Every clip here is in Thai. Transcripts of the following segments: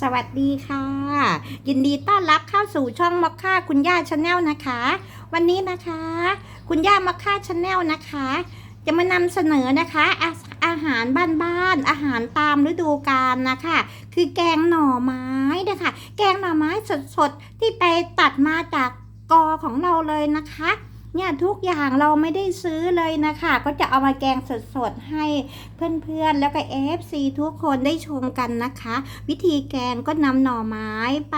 สวัสดีค่ะ ยินดีต้อนรับเข้าสู่ช่องมอคค่าคุณย่าชาแนลนะคะ วันนี้นะคะ คุณย่ามอคค่าชาแนลนะคะ จะมานำเสนอนะคะอาอาหารบ้านๆอาหารตามฤดูกาลนะคะ คือแกงหน่อไม้นะคะแกงหน่อไม้สดๆที่ไปตัดมาจากกอของเราเลยนะคะ เนี่ยทุกอย่างเราไม่ได้ซื้อเลยนะคะ ก็จะเอามาแกงสดๆ ให้เพื่อนๆ แล้วก็ FC ทุกคนได้ชมกันนะคะ วิธีแกงก็นำหน่อไม้ไป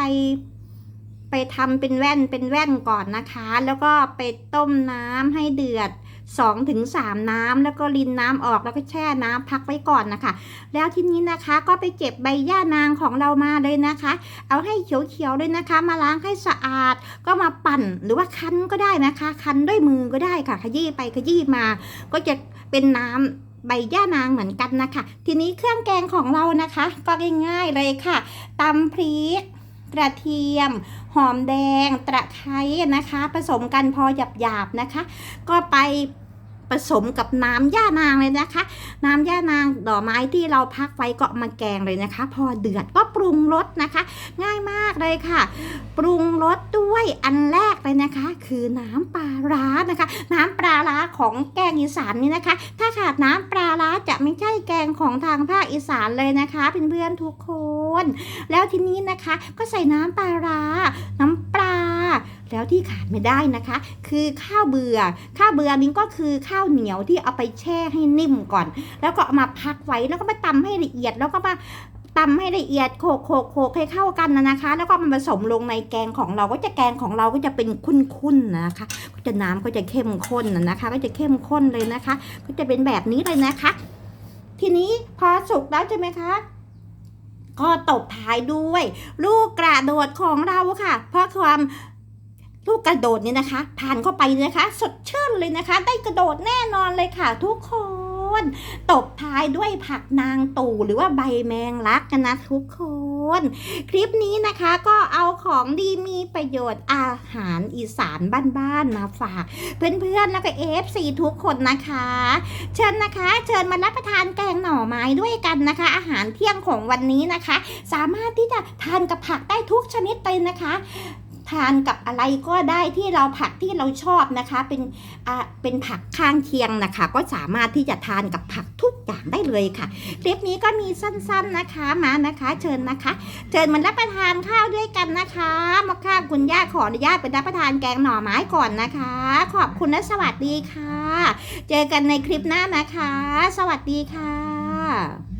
ไปทำเป็นแว่นเป็นแว่นก่อนนะคะ แล้วก็ไปต้มน้ำให้เดือด 2ถึง3น้ำแล้วก็รินน้ำออกแล้วก็แช่น้ำพักไว้ก่อนนะคะ แล้วทีนี้นะคะก็ไปเก็บใบย่านางของเรามาเลยนะคะ เอาให้เขียวๆเลยนะคะ มาล้างให้สะอาด ก็มาปั่นหรือว่าคั้นก็ได้นะคะ คั้นด้วยมือก็ได้ค่ะ ขยี้ไปขยี้มา ก็จะเป็นน้ำใบย่านางเหมือนกันนะคะ ทีนี้เครื่องแกงของเรานะคะ ก็ง่ายๆเลยค่ะตำพริก กระเทียม หอมแดง ตะไคร้นะคะ ผสมกันพอหยาบๆนะคะ ก็ไปผสมกับน้ำย่านางเลยนะคะ น้ำย่านางดอกไม้ที่เราพักไว้ก็เอามาแกงเลยนะคะ พอเดือดก็ปรุงรสนะคะ ง่ายมากเลยค่ะ ปรุงรสด้วยอันแรกเลยนะคะ คือน้ำปลาร้านะคะ น้ำปลาร้าของแกงอีสานนี่นะคะ ถ้าขาดน้ำปลาร้าจะไม่ใช่แกงของทางภาคอีสานเลยนะคะเพื่อนๆทุกคน แล้วทีนี้นะคะก็ใส่น้ำปลาร้า น้ำปลาแล้วที่ขาดไม่ได้นะคะ คือข้าวเบือ่อข้าวเบือนี้ก็คือข้าวเหนียวที่เอาไปแช่ให้นิ่มก่อน แล้วก็เอามาพักไว้แล้วก็มาตำให้ละเอียดแล้วก็มา ตำให้ละเอียดโขกโขกโขกให้เข้ากันนะนะคะ แล้วก็มาผสมลงในแกงของเราก็จะแกงของเราก็จะเป็นข้นๆนะคะ ก็จะน้ำก็จะเข้มข้นนะนะคะ ก็จะเข้มข้นเลยนะคะ ก็จะเป็นแบบนี้เลยนะคะ ทีนี้พอสุกแล้วใช่ไหมคะก็ตบท้ายด้วย ลูกกระโดดของเราค่ะ เพราะความลูกกระโดดเนี่ยนะคะทานเข้าไปนะคะ สดชื่นเลยนะคะ ได้กระโดดแน่นอนเลยค่ะทุกคน ตบท้ายด้วยผักนางตู่หรือว่าใบแมงลักกันนะทุกคน คลิปนี้นะคะก็เอาของดีมีประโยชน์อาหารอีสานบ้านๆมาฝาก เพื่อนๆแล้วก็เอฟซีทุกคนนะคะ เชิญนะคะ เชิญมารับประทานแกงหน่อไม้ด้วยกันนะคะ อาหารเที่ยงของวันนี้นะคะ สามารถที่จะทานกับผักได้ทุกชนิดเลยนะคะ ทานกับอะไรก็ได้ที่เราผักที่เราชอบนะคะ เป็นเป็นผักข้างเคียงนะคะ ก็สามารถที่จะทานกับผักทุกอย่างได้เลยค่ะคลิปนี้ก็มีสั้นๆนะคะมานะคะ เชิญนะคะ เชิญมารับประทานข้าวด้วยกันนะคะมาข้าคุณย่าขออนุญาตไปรับประทานแกงหน่อไม้ก่อนนะคะ ขอบคุณและสวัสดีค่ะ เจอกันในคลิปหน้านะคะ สวัสดีค่ะ